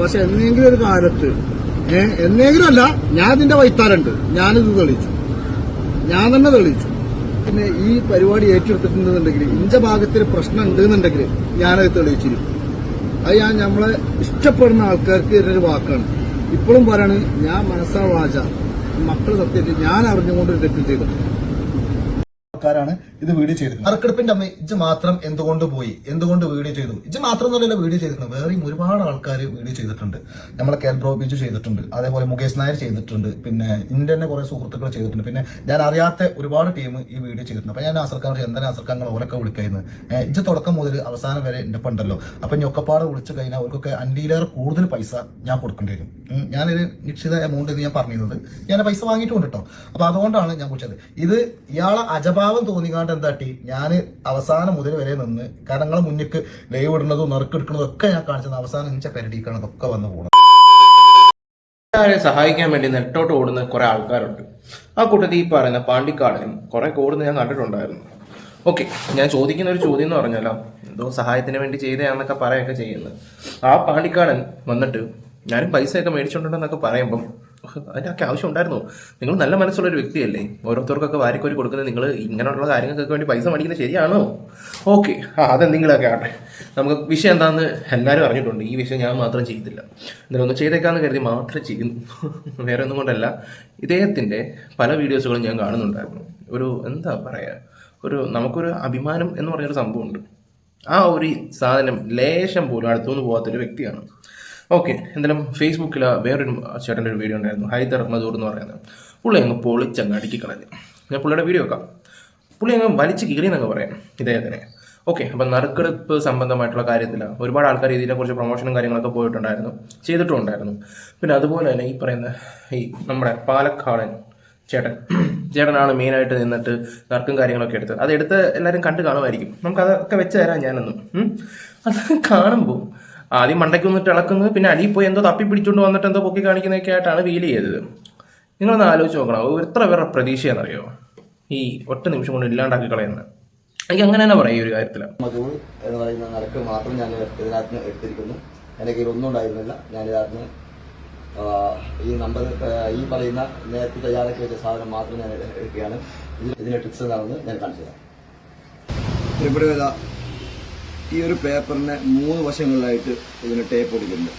പക്ഷെ എന്നെങ്കിലും ഒരു കാലത്ത് ഏ എന്നെങ്കിലും അല്ല ഞാൻ ഇതിന്റെ വൈത്താരുണ്ട് ഞാനിത് തെളിയിച്ചു. ഞാൻ തന്നെ തെളിയിച്ചു. പിന്നെ ഈ പരിപാടി ഏറ്റെടുത്തിട്ടുണ്ടെന്നുണ്ടെങ്കിൽ ഇഞ്ച ഭാഗത്തിൽ പ്രശ്നം ഉണ്ടെന്നുണ്ടെങ്കിൽ ഞാനത് തെളിയിച്ചിരിക്കും. അത് ഞാൻ നമ്മളെ ഇഷ്ടപ്പെടുന്ന ആൾക്കാർക്ക് ഒരു വാക്കാണ്. ഇപ്പോഴും പറയാണ് ഞാൻ മനസ്സാ വാച. മക്കൾ സത്യത്തിൽ ഞാൻ അറിഞ്ഞുകൊണ്ട് തെറ്റ് ചെയ്തു. ആൾക്കാരാണ് ഇത് വീഡിയോ ചെയ്തത് നറുക്കെടുപ്പിന്റെ അമ്മ ഇജ് മാത്രം എന്തുകൊണ്ട് പോയി? എന്തുകൊണ്ട് വീഡിയോ ചെയ്തു? ഇജ് മാത്രം എന്നല്ല വീഡിയോ ചെയ്തിട്ടുണ്ട് വേറെയും ഒരുപാട് ആൾക്കാർ വീഡിയോ ചെയ്തിട്ടുണ്ട്. നമ്മളെ കേൽബ്രോ ബിജു ചെയ്തിട്ടുണ്ട്. അതേപോലെ മുകേഷ് നായർ ചെയ്തിട്ടുണ്ട്. പിന്നെ ഇന്ത്യ തന്നെ കുറെ സുഹൃത്തുക്കൾ ചെയ്തിട്ടുണ്ട്. പിന്നെ ഞാൻ അറിയാത്ത ഒരുപാട് ടീം ഈ വീഡിയോ ചെയ്തിട്ടുണ്ട്. അപ്പൊ ഞാൻ ആസർക്കാർ എന്താണ് ആസർക്കാങ്ങൾ ഓരൊക്കെ വിളിക്കുന്നത് ഇജ് തുടക്കം മുതൽ അവസാനം വരെ എന്റെ പണ്ടല്ലോ അപ്പൊ ഞൊക്കപ്പാട് വിളിച്ചു കഴിഞ്ഞാൽ അവർക്കൊക്കെ അൻഡിയിലേറെ കൂടുതൽ പൈസ ഞാൻ കൊടുക്കേണ്ടി വരും. ഞാനൊരു നിശ്ചിത എമൗണ്ട് ഞാൻ പറഞ്ഞിരുന്നത്. ഞാൻ പൈസ വാങ്ങിയിട്ടുണ്ട് കേട്ടോ അപ്പൊ അതുകൊണ്ടാണ് ഞാൻ വിളിച്ചത്. ഇത് ഇയാളെ അജഭാവം തോന്നിക്കാണ്ട് എന്താട്ടി ഞാൻ അവസാനം മുതൽ വരെ നിന്ന് കാരണം നിങ്ങളെ മുന്നിക്ക് ലൈവ് ഇടുന്നതും നറുക്കെടുക്കുന്നതും ഒക്കെ ഞാൻ കാണിച്ചത് അവസാനം നിച്ച പെരടിക്കാണ് ഇതൊക്കെ വന്ന് പോകണം ആരെ സഹായിക്കാൻ വേണ്ടി നെട്ടോട്ട് ഓടുന്ന കുറെ ആൾക്കാരുണ്ട്. ആ കൂട്ടത്തിൽ ഈ പറയുന്ന പാണ്ടിക്കാടനും കുറെ ഓടുന്ന ഞാൻ കണ്ടിട്ടുണ്ടായിരുന്നു. ഓക്കെ ഞാൻ ചോദിക്കുന്ന ഒരു ചോദ്യം എന്ന് പറഞ്ഞാലോ എന്തോ സഹായത്തിന് വേണ്ടി ചെയ്തെന്നൊക്കെ പറയൊക്കെ ചെയ്യുന്നത്. ആ പാണ്ടിക്കാടൻ വന്നിട്ട് ഞാനും പൈസയൊക്കെ മേടിച്ചിട്ടുണ്ടെന്നൊക്കെ പറയുമ്പം അതിന്റെയൊക്കെ ആവശ്യം ഉണ്ടായിരുന്നു നിങ്ങൾ നല്ല മനസ്സുള്ള ഒരു വ്യക്തിയല്ലേ. ഓരോരുത്തർക്കൊക്കെ വാരിക്കോരി കൊടുക്കുന്നത് നിങ്ങൾ ഇങ്ങനെയുള്ള കാര്യങ്ങൾക്കൊക്കെ വേണ്ടി പൈസ മേടിക്കുന്നത് ശരിയാണോ? ഓക്കെ. ആ അതെന്തെങ്കിലുമൊക്കെ ആട്ടെ നമുക്ക് വിഷയം എന്താണെന്ന് എല്ലാവരും അറിഞ്ഞിട്ടുണ്ട്. ഈ വിഷയം ഞാൻ മാത്രം ചെയ്തില്ല ഒന്ന് ചെയ്തേക്കാന്ന് കരുതി മാത്രം ചെയ്യുന്നു. വേറെ ഒന്നും കൊണ്ടല്ല. ഇദ്ദേഹത്തിന്റെ പല വീഡിയോസുകളും ഞാൻ കാണുന്നുണ്ടായിരുന്നു. ഒരു എന്താ പറയുക ഒരു നമുക്കൊരു അഭിമാനം എന്ന് പറഞ്ഞൊരു സംഭവമുണ്ട്. ആ ഒരു സാധനം ലേശം പോലും അടുത്തുനിന്ന് പോകാത്തൊരു വ്യക്തിയാണ്. ഓക്കെ എന്തായാലും ഫേസ്ബുക്കിൽ വേറൊരു ചേട്ടന്റെ ഒരു വീഡിയോ ഉണ്ടായിരുന്നു. ഹൈദർ മധൂർ എന്ന് പറയുന്നത് പുള്ളി അങ്ങ് പൊളിച്ചങ്ങ് അടുക്കി കളഞ്ഞു. ഞാൻ പുള്ളിയുടെ വീഡിയോ വെക്കാം. പുള്ളി അങ്ങ് വലിച്ചു കീറിയെന്നങ്ങ് പറയാം. ഇദ്ദേഹത്തിനെ ഓക്കെ അപ്പം നറുക്കെടുപ്പ് സംബന്ധമായിട്ടുള്ള കാര്യത്തിൽ ഒരുപാട് ആൾക്കാർ ഇതിനെക്കുറിച്ച് പ്രൊമോഷനും കാര്യങ്ങളൊക്കെ പോയിട്ടുണ്ടായിരുന്നു. ചെയ്തിട്ടും ഉണ്ടായിരുന്നു. പിന്നെ അതുപോലെ തന്നെ ഈ പറയുന്ന ഈ നമ്മുടെ പാലക്കാടൻ ചേട്ടൻ. ചേട്ടനാണ് മെയിനായിട്ട് നിന്നിട്ട് നറുക്കും കാര്യങ്ങളൊക്കെ എടുത്തത്. അത് എടുത്ത് എല്ലാവരും കണ്ടു കാണുമായിരിക്കും. നമുക്ക് അതൊക്കെ വെച്ച് തരാം ഞാനൊന്നും. അത് കാണുമ്പോൾ ആദ്യം മണ്ടയ്ക്ക് വന്നിട്ട് ഇളക്കുന്നത് പിന്നെ അടിയിൽ പോയി എന്തോ തപ്പി പിടിച്ചുകൊണ്ട് വന്നിട്ട് എന്തോ പൊക്കി കാണിക്കുന്നതൊക്കെ ആയിട്ടാണ് ഫീൽ ചെയ്തത്. നിങ്ങളൊന്ന് ആലോചിച്ച് നോക്കണം. എത്ര പേരുടെ പ്രതീക്ഷയെന്നറിയോ ഈ ഒറ്റ നിമിഷം കൊണ്ട് ഇല്ലാണ്ടാക്കി കളയുന്നത്. എനിക്ക് അങ്ങനെ തന്നെ പറയാം ഈ ഒരു കാര്യത്തിൽ. എന്ന് പറയുന്ന നിരക്ക് മാത്രം ഞാൻ ഇതിനകത്ത് എടുത്തിരിക്കുന്നു. എന്റെ കയ്യിൽ ഒന്നും ഉണ്ടായിരുന്നില്ല. ഞാൻ ഇതിനകത്ത് ഈ നമ്പർ ഈ പറയുന്ന നേരത്തെ തയ്യാറാക്കി വെച്ച സാധനം മാത്രം ഞാൻ എടുക്കുകയാണ്. ഇതിന്റെ ടിപ്സ് എന്താണെന്ന് ഞാൻ കാണിച്ചു തരാം. ഇവിടെ ഈ ഒരു പേപ്പറിനെ മൂന്ന് വശങ്ങളിലായിട്ട് ഇതിന് ടേപ്പ് കൊടുക്കുന്നുണ്ട്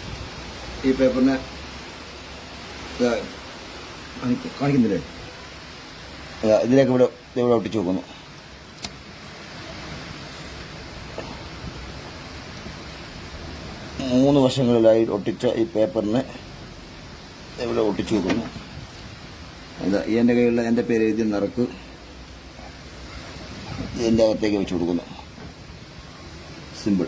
ഈ പേപ്പറിനെ കാണിക്കുന്നില്ലേ? ഇതിലേക്ക് ഇവിടെ ഇവിടെ ഒട്ടിച്ചു നോക്കുന്നു മൂന്ന് വശങ്ങളിലായി ഒട്ടിച്ച ഈ പേപ്പറിനെ ഇവിടെ ഒട്ടിച്ചു വെക്കുന്നു. എന്താ എന്റെ കയ്യിലുള്ള എന്റെ പേര് എഴുതി നിറക്ക് ഇതിന്റെ അകത്തേക്ക് വെച്ച് കൊടുക്കുന്നു. സിമ്പിൾ.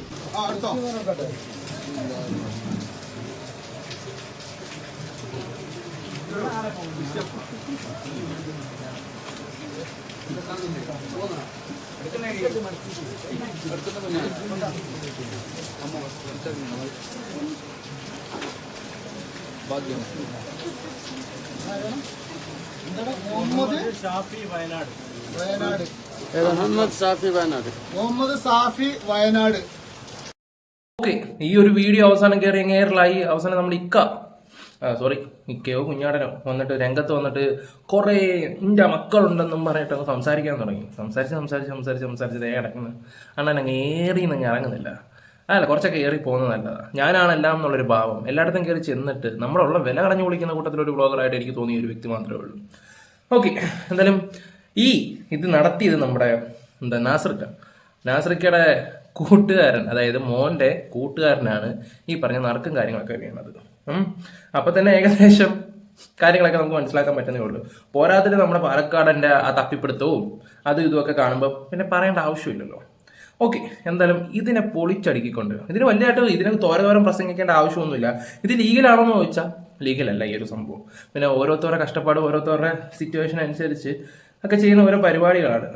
വയനാട് മുഹമ്മദ് ഷാഫി വയനാട്. മുഹമ്മദ് സാഫി വയനാട്. ഓക്കെ ഈ ഒരു വീഡിയോ അവസാനം കയറി എയറിലായി അവസാനം നമ്മൾ ഇക്ക സോറി ഇക്കയോ കുഞ്ഞാടനോ വന്നിട്ട് രംഗത്ത് വന്നിട്ട് കുറേ എന്റെ മക്കളുണ്ടെന്നും പറഞ്ഞിട്ട് അങ്ങ് സംസാരിക്കാൻ തുടങ്ങി. സംസാരിച്ച് സംസാരിച്ച് സംസാരിച്ച് സംസാരിച്ച് ദേ കിടക്കുന്നത് അണ്ണൻ അങ്ങ് ഏറി അങ്ങ് ഇറങ്ങുന്നില്ല അല്ല കുറച്ചൊക്കെ ഏറി പോകുന്നത് നല്ലതാണ് ഞാനാണ് എല്ലാം എന്നുള്ളൊരു ഭാവം. എല്ലായിടത്തും കയറി ചെന്നിട്ട് നമ്മളുള്ള വില കളഞ്ഞു വിളിക്കുന്ന കൂട്ടത്തിലൊരു ബ്ലോഗറായിട്ട് എനിക്ക് തോന്നിയ ഒരു വ്യക്തി മാത്രമേ ഉള്ളൂ. ഓക്കെ എന്തായാലും ഈ ഇത് നടത്തിയത് നമ്മുടെ എന്താ നാസർക്ക. നാസർക്കയുടെ കൂട്ടുകാരൻ അതായത് മോന്റെ കൂട്ടുകാരനാണ് ഈ പറഞ്ഞ നറുക്കും കാര്യങ്ങളൊക്കെ വീണത് അപ്പം അപ്പൊ തന്നെ ഏകദേശം കാര്യങ്ങളൊക്കെ നമുക്ക് മനസ്സിലാക്കാൻ പറ്റുന്നേ ഉള്ളൂ. പോരാത്തിന് നമ്മുടെ പാലക്കാടന്റെ ആ തപ്പിപ്പിടുത്തവും അതും ഇതുമൊക്കെ കാണുമ്പോൾ പിന്നെ പറയേണ്ട ആവശ്യമില്ലല്ലോ. ഓക്കെ എന്തായാലും ഇതിനെ പൊളിച്ചടുക്കിക്കൊണ്ട് ഇതിന് വലിയതായിട്ട് ഇതിനെ തോരതോരം പ്രസംഗിക്കേണ്ട ആവശ്യമൊന്നുമില്ല. ഇത് ലീഗലാണോ എന്ന് ചോദിച്ചാൽ ലീഗലല്ല ഈ ഒരു സംഭവം. പിന്നെ ഓരോരുത്തരുടെ കഷ്ടപ്പാട് ഓരോരുത്തരുടെ സിറ്റുവേഷൻ അനുസരിച്ച് ഒക്കെ ചെയ്യുന്ന ഓരോ പരിപാടികളാണ്.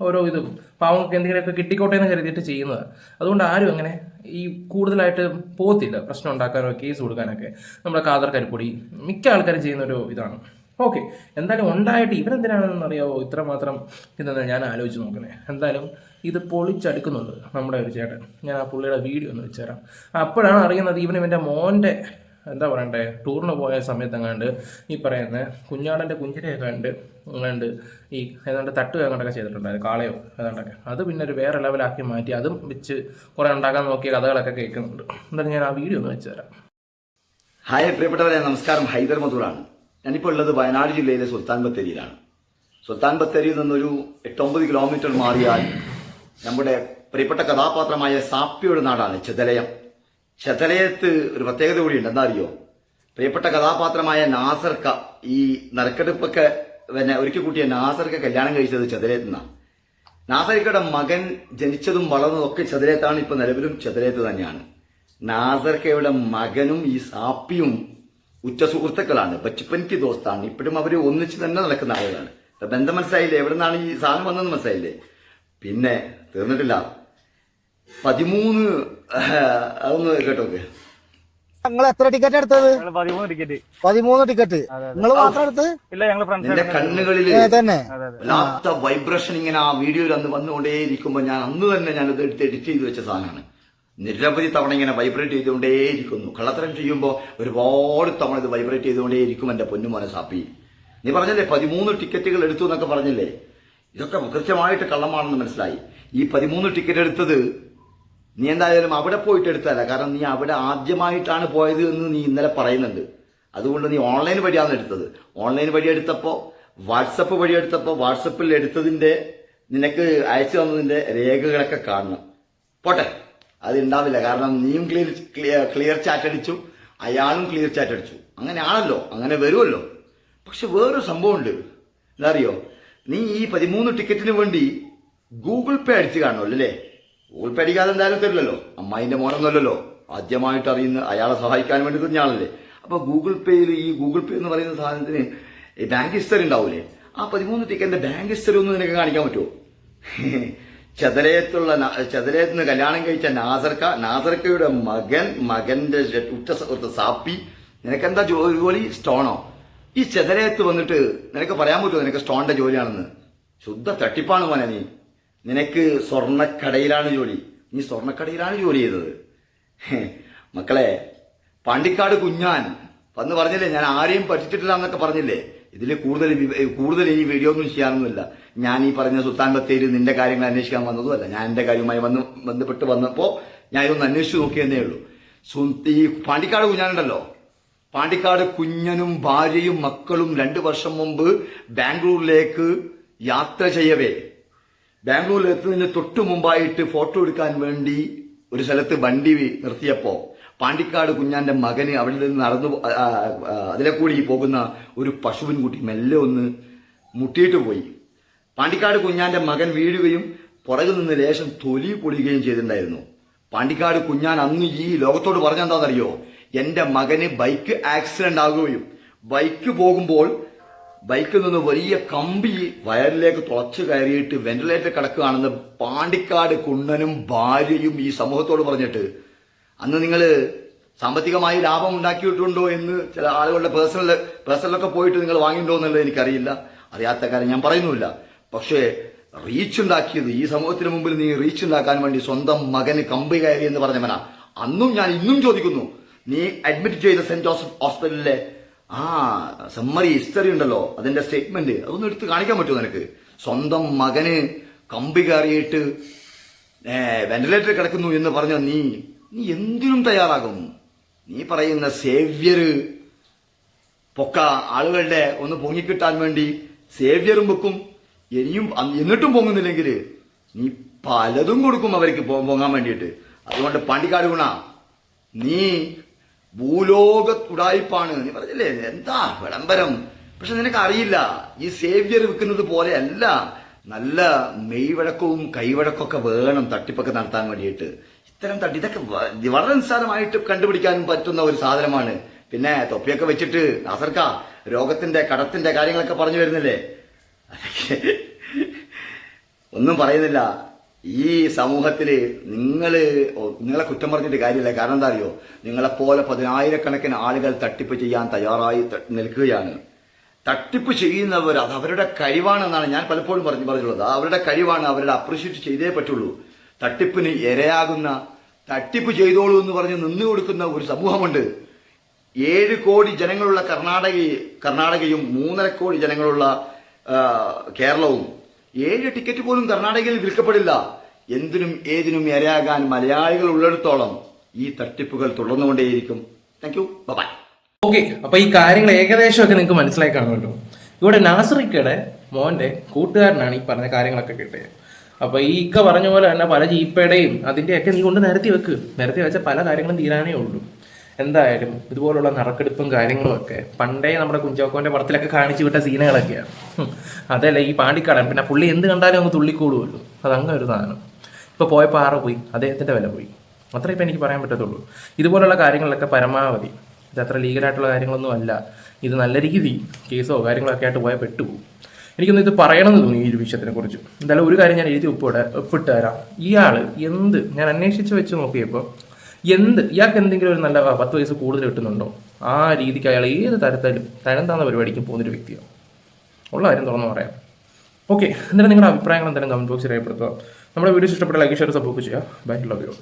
ഓരോ ഇതും. പാവങ്ങൾക്ക് എന്തെങ്കിലുമൊക്കെ കിട്ടിക്കോട്ടെ എന്ന് കരുതിയിട്ട് ചെയ്യുന്നത്. അതുകൊണ്ട് ആരും അങ്ങനെ ഈ കൂടുതലായിട്ട് പോകത്തില്ല പ്രശ്നം ഉണ്ടാക്കാനോ കേസ് കൊടുക്കാനൊക്കെ. നമ്മുടെ കാതർ കരിപ്പൊടി മിക്ക ആൾക്കാരും ചെയ്യുന്ന ഒരു ഇതാണ്. ഓക്കെ എന്തായാലും ഉണ്ടായിട്ട് ഇവരെന്തിനാണെന്ന് അറിയാവോ? ഇത്രമാത്രം ഇതെന്ന് ഞാൻ ആലോചിച്ച് നോക്കണേ. എന്തായാലും ഇത് പൊളിച്ചടുക്കുന്നുണ്ട് നമ്മുടെ ഒരു ചേട്ടൻ. ഞാൻ ആ പുള്ളിയുടെ വീഡിയോ ഒന്ന് വെച്ചുതരാം അപ്പോഴാണ് അറിയുന്നത് ഇവൻ ഇവന്റെ മോന്റെ എന്താ പറയണ്ടേ? ടൂറിന് പോയ സമയത്ത് എങ്ങാണ്ട് ഈ പറയുന്ന കുഞ്ഞാടന്റെ കുഞ്ഞിനെയൊക്കെ ഉണ്ട് എങ്ങാണ്ട് ഈ ഏതാണ്ട് തട്ട് അങ്ങോട്ടൊക്കെ ചെയ്തിട്ടുണ്ടായിരുന്നു കാളയോ ഏതാണ്ടൊക്കെ. അത് പിന്നെ ഒരു വേറെ ലെവലാക്കി മാറ്റി അതും വെച്ച് കുറേ ഉണ്ടാക്കാൻ നോക്കിയ കഥകളൊക്കെ കേൾക്കുന്നുണ്ട്. എന്തായാലും ഞാൻ ആ വീഡിയോ ഒന്ന് വെച്ചുതരാം ഹായ് പ്രിയപ്പെട്ടവരെ നമസ്കാരം. ഹൈദർ മധൂറാണ്. ഞാനിപ്പോൾ ഉള്ളത് വയനാട് ജില്ലയിലെ സുൽത്താൻ ബത്തേരിയിലാണ്. സുൽത്താൻ ബത്തേരിയിൽ നിന്നൊരു എട്ടൊമ്പത് കിലോമീറ്റർ മാറിയാൽ നമ്മുടെ പ്രിയപ്പെട്ട കഥാപാത്രമായ സാപ്പിയുടെ നാടാണ് ചെതലയം. ചെതലയത്ത് ഒരു പ്രത്യേകത കൂടിയുണ്ട്. എന്താ അറിയോ പ്രിയപ്പെട്ട കഥാപാത്രമായ നാസർക്ക ഈ നറുക്കെടുപ്പൊക്കെ പിന്നെ ഒരുക്കി കൂട്ടിയ നാസർക്ക കല്യാണം കഴിച്ചത് ചതുരേത്തുനിന്നാണ് നിന്നാണ്. നാസർക്കയുടെ മകൻ ജനിച്ചതും വളർന്നതും ഒക്കെ ചതുരേത്താണ് ഇപ്പൊ നിലവിലും ചതുരേത്ത് തന്നെയാണ്. നാസർക്കയുടെ മകനും ഈ സാപ്പിയും ഉറ്റ സുഹൃത്തുക്കളാണ്. ബച്ചുപ്പൻക്ക് ദോസ്താണ്. ഇപ്പോഴും അവർ ഒന്നിച്ച് തന്നെ നടക്കുന്ന ആളുകളാണ്. ബന്ധം മനസ്സിലായില്ലേ? എവിടെ നിന്നാണ് ഈ സാധനം വന്നതെന്ന് മനസ്സിലായില്ലേ? പിന്നെ തീർന്നിട്ടില്ല. പതിമൂന്ന് അതൊന്ന് കേട്ടോ നിങ്ങൾ എത്ര ടിക്കറ്റ് എടുത്തത്? പതിമൂന്ന് ടിക്കറ്റ്. പതിമൂന്ന് ടിക്കറ്റ്. നിങ്ങൾ മാത്രം എടുത്ത് ഇല്ല കണ്ണുകളിൽ ഏ, തന്നെ. വല്ലാത്ത വൈബ്രേഷൻ ഇങ്ങനെ ആ വീഡിയോയിൽ അന്ന് വന്നുകൊണ്ടേയിരിക്കുമ്പോൾ ഞാൻ അന്ന് തന്നെ ഞാനത് എടുത്ത് എഡിറ്റ് ചെയ്ത് വെച്ച സാധനമാണ്. നിരവധി തവണ ഇങ്ങനെ വൈബ്രേറ്റ് ചെയ്തുകൊണ്ടേയിരിക്കുന്നു. കള്ളത്തരം ചെയ്യുമ്പോൾ ഒരുപാട് തവണ ഇത് വൈബ്രേറ്റ് ചെയ്തുകൊണ്ടേയിരിക്കും എന്റെ പൊന്നുമോനെ സാപ്പി. നീ പറഞ്ഞല്ലേ പതിമൂന്ന് ടിക്കറ്റുകൾ എടുത്തു എന്നൊക്കെ പറഞ്ഞില്ലേ? ഇതൊക്കെ കൃത്യമായിട്ട് കള്ളമാണെന്ന് മനസ്സിലായി. ഈ പതിമൂന്ന് ടിക്കറ്റ് എടുത്തത് നീ എന്തായാലും അവിടെ പോയിട്ട് എടുത്തല്ല കാരണം നീ അവിടെ ആദ്യമായിട്ടാണ് പോയത് എന്ന് നീ ഇന്നലെ പറയുന്നുണ്ട്. അതുകൊണ്ട് നീ ഓൺലൈൻ വഴിയാണ് എടുത്തത്. ഓൺലൈൻ വഴി എടുത്തപ്പോൾ വാട്സപ്പ് വഴി എടുത്തപ്പോൾ വാട്സപ്പിൽ എടുത്തതിന്റെ നിനക്ക് അയച്ചു തന്നതിന്റെ രേഖകളൊക്കെ കാണണം. പോട്ടെ. അത് ഉണ്ടാവില്ല കാരണം നീയും ക്ലിയർ ക്ലിയർ ചാറ്റ് അടിച്ചു അയാളും ക്ലിയർ ചാറ്റ് അടിച്ചു അങ്ങനെയാണല്ലോ. അങ്ങനെ വരുമല്ലോ. പക്ഷെ വേറൊരു സംഭവമുണ്ട്. എന്താ അറിയോ? നീ ഈ പതിമൂന്ന് ടിക്കറ്റിന് വേണ്ടി ഗൂഗിൾ പേ അടിച്ച് കാണുമല്ലോ അല്ലേ? ഗൂഗിൾ പരിഹാരം എന്തായാലും തരില്ലല്ലോ. അമ്മായിന്റെ മോനൊന്നുമല്ലല്ലോ. ആദ്യമായിട്ട് അറിയുന്ന അയാളെ സഹായിക്കാൻ വേണ്ടി തന്നെയാണല്ലേ. അപ്പൊ ഗൂഗിൾ പേയിൽ ഈ ഗൂഗിൾ പേ എന്ന് പറയുന്ന സാധനത്തിന് ബാങ്ക് ഹിസ്റ്ററി ഉണ്ടാവൂലേ? ആ പതിമൂന്ന് ടിക്കറ്റിന്റെ ബാങ്ക് ഹിസ്റ്ററി ഒന്ന് നിനക്ക് കാണിക്കാൻ പറ്റുമോ ചതലയത്തുള്ള ചതലയത്ത് നിന്ന് കല്യാണം കഴിച്ച നാസർക്ക നാസർക്കയുടെ മകൻ മകന്റെ ഉറ്റ സുഹൃത്ത് സാപ്പി. നിനക്കെന്താ ജോലി? സ്റ്റോണോ? ഈ ചെതലയത്ത് വന്നിട്ട് നിനക്ക് പറയാൻ പറ്റുമോ നിനക്ക് സ്റ്റോണിന്റെ ജോലിയാണെന്ന്? ശുദ്ധ തട്ടിപ്പാണ് മോനെ നീ. നിനക്ക് സ്വർണക്കടയിലാണ് ജോലി. നീ സ്വർണക്കടയിലാണ് ജോലി ചെയ്തത്. മക്കളെ പാണ്ടിക്കാട് കുഞ്ഞാൻ വന്ന് പറഞ്ഞില്ലേ ഞാൻ ആരെയും പഠിച്ചിട്ടില്ല എന്നൊക്കെ പറഞ്ഞില്ലേ? ഇതിൽ കൂടുതൽ കൂടുതൽ ഈ വീഡിയോ ഒന്നും ചെയ്യാനൊന്നുമില്ല. ഞാൻ ഈ പറഞ്ഞ സുൽത്താൻ ബത്തേരി നിന്റെ കാര്യങ്ങൾ അന്വേഷിക്കാൻ വന്നതുമല്ല. ഞാൻ എന്റെ കാര്യവുമായി വന്ന് ബന്ധപ്പെട്ട് വന്നപ്പോ ഞാൻ ഇതൊന്ന് അന്വേഷിച്ചു നോക്കിയെന്നേ ഉള്ളൂ. ഈ പാണ്ടിക്കാട് കുഞ്ഞാനുണ്ടല്ലോ. പാണ്ടിക്കാട് കുഞ്ഞനും ഭാര്യയും മക്കളും രണ്ടു വർഷം മുമ്പ് ബാംഗ്ലൂരിലേക്ക് യാത്ര ചെയ്യവേ. ബാംഗ്ലൂരിൽ എത്തുന്നതിന് തൊട്ടു മുമ്പായിട്ട് ഫോട്ടോ എടുക്കാൻ വേണ്ടി ഒരു സ്ഥലത്ത് വണ്ടി നിർത്തിയപ്പോൾ പാണ്ടിക്കാട് കുഞ്ഞാന്റെ മകന് അവിടെ നിന്ന് നടന്നു അതിലെ കൂടി പോകുന്ന ഒരു പശുവിൻ കുട്ടി മെല്ലെ ഒന്ന് മുട്ടിയിട്ട് പോയി. പാണ്ടിക്കാട് കുഞ്ഞാന്റെ മകൻ വീഴുകയും പുറകിൽ നിന്ന് ലേശം തൊലി പൊളിയുകയും ചെയ്തിട്ടുണ്ടായിരുന്നു. പാണ്ടിക്കാട് കുഞ്ഞാൻ അന്ന് ഈ ലോകത്തോട് പറഞ്ഞെന്താണെന്നറിയോ? എന്റെ മകന് ബൈക്ക് ആക്സിഡന്റ് ആകുകയും ബൈക്ക് പോകുമ്പോൾ ബൈക്കിൽ നിന്ന് വലിയ കമ്പി വയറിലേക്ക് തുളച്ചു കയറിയിട്ട് വെന്റിലേറ്റർ കിടക്കുകയാണെന്ന് പാണ്ടിക്കാട് കുണ്ണനും ഭാര്യയും ഈ സമൂഹത്തോട് പറഞ്ഞിട്ട് അന്ന് നിങ്ങൾ സാമ്പത്തികമായി ലാഭം ഉണ്ടാക്കിയിട്ടുണ്ടോ എന്ന് ചില ആളുകളുടെ പേഴ്സണൽ പേഴ്സണലൊക്കെ പോയിട്ട് നിങ്ങൾ വാങ്ങിയിട്ടുണ്ടോ എന്നുള്ളത് എനിക്കറിയില്ല. അറിയാത്ത കാര്യം ഞാൻ പറയുന്നുമില്ല. പക്ഷേ റീച്ച് ഉണ്ടാക്കിയത് ഈ സമൂഹത്തിന് മുമ്പിൽ നീ റീച്ച് ഉണ്ടാക്കാൻ വേണ്ടി സ്വന്തം മകന് കമ്പി കയറി എന്ന് പറഞ്ഞവനാ. അന്നും ഞാൻ ഇന്നും ചോദിക്കുന്നു നീ അഡ്മിറ്റ് ചെയ്ത സെന്റ് ജോസഫ് ഹോസ്പിറ്റലിലെ ആ സമ്മറി ഹിസ്റ്ററി ഉണ്ടല്ലോ. അതിന്റെ സ്റ്റേറ്റ്മെന്റ് അതൊന്നും എടുത്ത് കാണിക്കാൻ പറ്റുമോ നിനക്ക്? സ്വന്തം മകന് കമ്പി കയറിയിട്ട് വെന്റിലേറ്റർ കിടക്കുന്നു എന്ന് പറഞ്ഞ നീ നീ എന്തിനും തയ്യാറാകും. നീ പറയുന്ന സേവ്യർ പൊക്ക ആളുകളുടെ ഒന്ന് പൊങ്ങിക്കിട്ടാൻ വേണ്ടി സേവ്യറും വെക്കും ഇനിയും എന്നിട്ടും പൊങ്ങുന്നില്ലെങ്കിൽ നീ പലതും കൊടുക്കും അവർക്ക് പൊങ്ങാൻ വേണ്ടിയിട്ട്. അതുകൊണ്ട് പാണ്ടിക്കാട് ഗുണ നീ ഭൂലോക ഉടായ്പാണ് നീ പറഞ്ഞില്ലേ? എന്താ വിളംബരം? പക്ഷെ നിനക്ക് അറിയില്ല ഈ സേവ്യർ വിൽക്കുന്നത് പോലെ അല്ല നല്ല മെയ്വഴക്കവും കൈവഴക്കമൊക്കെ വേണം തട്ടിപ്പൊക്കെ നടത്താൻ വേണ്ടിയിട്ട്. ഇത്തരം തട്ടി ഇതൊക്കെ വളരെ നിസ്സാരമായിട്ട് കണ്ടുപിടിക്കാൻ പറ്റുന്ന ഒരു സാധനമാണ്. പിന്നെ തൊപ്പിയൊക്കെ വെച്ചിട്ട് നാസർക്ക രോഗത്തിന്റെ കടത്തിന്റെ കാര്യങ്ങളൊക്കെ പറഞ്ഞു വരുന്നില്ലേ? ഒന്നും പറയുന്നില്ല. ഈ സമൂഹത്തിൽ നിങ്ങൾ നിങ്ങളെ കുറ്റം പറഞ്ഞിട്ട് കാര്യമില്ല. കാരണം എന്താ അറിയോ? നിങ്ങളെപ്പോലെ പതിനായിരക്കണക്കിന് ആളുകൾ തട്ടിപ്പ് ചെയ്യാൻ തയ്യാറായി നിൽക്കുകയാണ്. തട്ടിപ്പ് ചെയ്യുന്നവർ അത് അവരുടെ കഴിവാണെന്നാണ് ഞാൻ പലപ്പോഴും പറഞ്ഞു പറഞ്ഞുള്ളത് അവരുടെ കഴിവാണ് അവരുടെ അപ്രീഷിയേറ്റ് ചെയ്തേ പറ്റുള്ളൂ. തട്ടിപ്പിന് ഇരയാകുന്ന തട്ടിപ്പ് ചെയ്തോളൂ എന്ന് പറഞ്ഞ് നിന്നു കൊടുക്കുന്ന ഒരു സമൂഹമുണ്ട്. ഏഴ് കോടി ജനങ്ങളുള്ള കർണാടക കർണാടകയും മൂന്നര കോടി ജനങ്ങളുള്ള കേരളവും ഏഴ് ടിക്കറ്റ് പോലും കർണാടകയിൽ വിൽക്കപ്പെടില്ല. എന്തിനും ഏതിനും ഇരയാകാൻ മലയാളികൾ ഉള്ളിടത്തോളം ഈ തട്ടിപ്പുകൾ തുടർന്നുകൊണ്ടേയിരിക്കും. താങ്ക് യു ബൈ ഓക്കെ അപ്പൊ ഈ കാര്യങ്ങൾ ഏകദേശമൊക്കെ നിങ്ങൾക്ക് മനസ്സിലായി കാണുമല്ലോ. ഇവിടെ നാസറിക്കയുടെ മോന്റെ കൂട്ടുകാരനാണ് ഈ പറഞ്ഞ കാര്യങ്ങളൊക്കെ കിട്ടിയത് അപ്പൊ ഈ ഇക്ക പറഞ്ഞ പോലെ തന്നെ പല ജീപ്പയുടെയും അതിന്റെയൊക്കെ നീ കൊണ്ട് നിരത്തി വെക്ക്. നിരത്തി വെച്ച പല കാര്യങ്ങളും തീരാനേ ഉള്ളൂ. എന്തായാലും ഇതുപോലുള്ള നറുക്കെടുപ്പും കാര്യങ്ങളും ഒക്കെ പണ്ടേ നമ്മുടെ കുഞ്ചോക്കോന്റെ പടത്തിലൊക്കെ കാണിച്ചു വിട്ട സീനുകളൊക്കെയാണ്. അതല്ല ഈ പാണ്ടിക്കാടൻ. പിന്നെ പുള്ളി എന്ത് കണ്ടാലും അങ്ങ് തുള്ളിക്കൂടുമല്ലോ അത് അങ്ങനെ ഒരു സാധനം. ഇപ്പൊ പോയപ്പോൾ ആറ് പോയി. അദ്ദേഹത്തിന്റെ വില പോയി. അത്രേ ഇപ്പം എനിക്ക് പറയാൻ പറ്റത്തുള്ളൂ. ഇതുപോലുള്ള കാര്യങ്ങളൊക്കെ പരമാവധി. ഇത് അത്ര ലീഗലായിട്ടുള്ള കാര്യങ്ങളൊന്നും അല്ല. ഇത് നല്ല രീതി കേസോ കാര്യങ്ങളൊക്കെ ആയിട്ട് പോയാൽ പെട്ടുപോകും എനിക്കൊന്ന് ഇത് പറയണമെന്ന് തോന്നി ഈ ഒരു വിഷയത്തിനെ കുറിച്ച്. എന്തായാലും ഒരു കാര്യം ഞാൻ എഴുതി ഒപ്പിടെ ഒപ്പിട്ട് തരാം. ഇയാൾ എന്ത് ഞാൻ അന്വേഷിച്ച് വെച്ച് നോക്കിയപ്പോൾ എന്ത് ഇയാൾക്ക് എന്തെങ്കിലും ഒരു നല്ല പത്ത് വയസ്സ് കൂടുതൽ കിട്ടുന്നുണ്ടോ? ആ രീതിക്ക് അയാൾ ഏത് തരത്തിലും തരം താന്ന പരിപാടിക്കും പോകുന്നൊരു വ്യക്തിയാണ് ഉള്ള കാര്യം തുറന്നു പറയാം. ഓക്കെ എന്നിട്ട് നിങ്ങളുടെ അഭിപ്രായങ്ങൾ എന്തായാലും കമന്റ് ബോക്സിൽ രേഖപ്പെടുത്തുക. നമ്മുടെ വീഡിയോസ് ഇഷ്ടപ്പെട്ട ലൈക്ക് ഷെയർ സപ്പോർട്ട് ചെയ്യുക. Bye love you